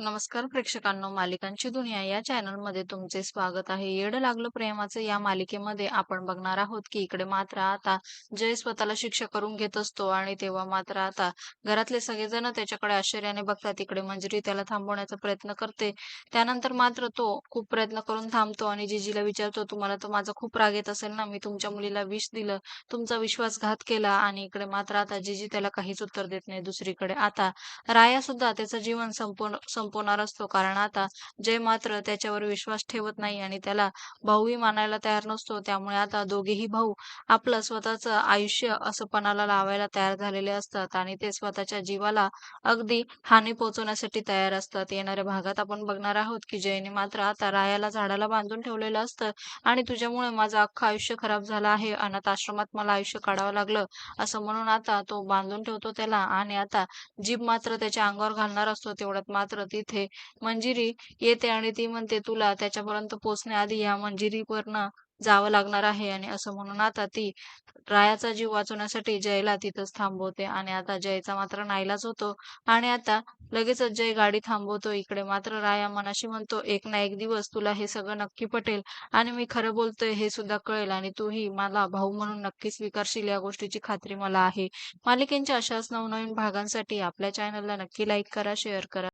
नमस्कार प्रेक्षकांनो मालिकांची दुनिया या चॅनलमध्ये तुमचे स्वागत आहे. येड लागलं प्रेमाचं या मालिकेमध्ये आपण बघणार आहोत की इकडे मात्र आता जय स्वतःला शिक्षा करून घेत असतो आणि तेव्हा मात्र आता घरातले सगळेजण त्याच्याकडे आश्चर्याने बघतात इकडे मंजरी त्याला थांबवण्याचा प्रयत्न करते. त्यानंतर मात्र तो खूप प्रयत्न करून थांबतो आणि जिजीला विचारतो तुम्हाला तर माझा खूप राग येत असेल ना? मी तुमच्या मुलीला विष दिलं तुमचा विश्वासघात केला आणि इकडे मात्र आता जिजी त्याला काहीच उत्तर देत नाही. दुसरीकडे आता राया सुद्धा त्याचं जीवन संपूर्ण संपवणार असतो. कारण आता जय मात्र त्याच्यावर विश्वास ठेवत नाही आणि त्याला भाऊही मानायला तयार नसतो त्यामुळे आता दोघेही भाऊ आपलं स्वतःच आयुष्य असं पणाला लावायला तयार झालेले असतात आणि ते स्वतःच्या जीवाला अगदी हानी पोहोचवण्यासाठी तयार असतात. येणाऱ्या भागात आपण बघणार आहोत की जयने मात्र आता रायाला झाडाला बांधून ठेवलेलं असतं आणि तुझ्यामुळे माझं अख्खं आयुष्य खराब झालं आहे. अनाथ आश्रमात मला आयुष्य काढावं लागलं असं म्हणून आता तो बांधून ठेवतो त्याला आणि आता जीभ मात्र त्याच्या अंगावर घालणार असतो. तेवढ्यात मात्र तिथे मंजिरी येते आणि ती म्हणते तुला त्याच्यापर्यंत पोहोचण्याआधी या मंजिरीवरनं जावं लागणार आहे. आणि असं म्हणून आता ती रायाचा जीव वाचवण्यासाठी जयला तिथंच थांबवते. आणि आता जयचा मात्र नाईलाज होतो. आणि आता लगेचच जय गाडी थांबवतो इकडे. मात्र राया मनाशी म्हणतो एक ना एक दिवस तुला हे सगळं नक्की पटेल. आणि मी खरं बोलतोय हे सुद्धा कळेल. आणि तूही मला भाऊ म्हणून नक्की स्वीकारशील या गोष्टीची खात्री मला आहे. मालिकेंच्या अशाच नवनवीन भागांसाठी आपल्या चॅनलला नक्की लाईक करा शेअर करा.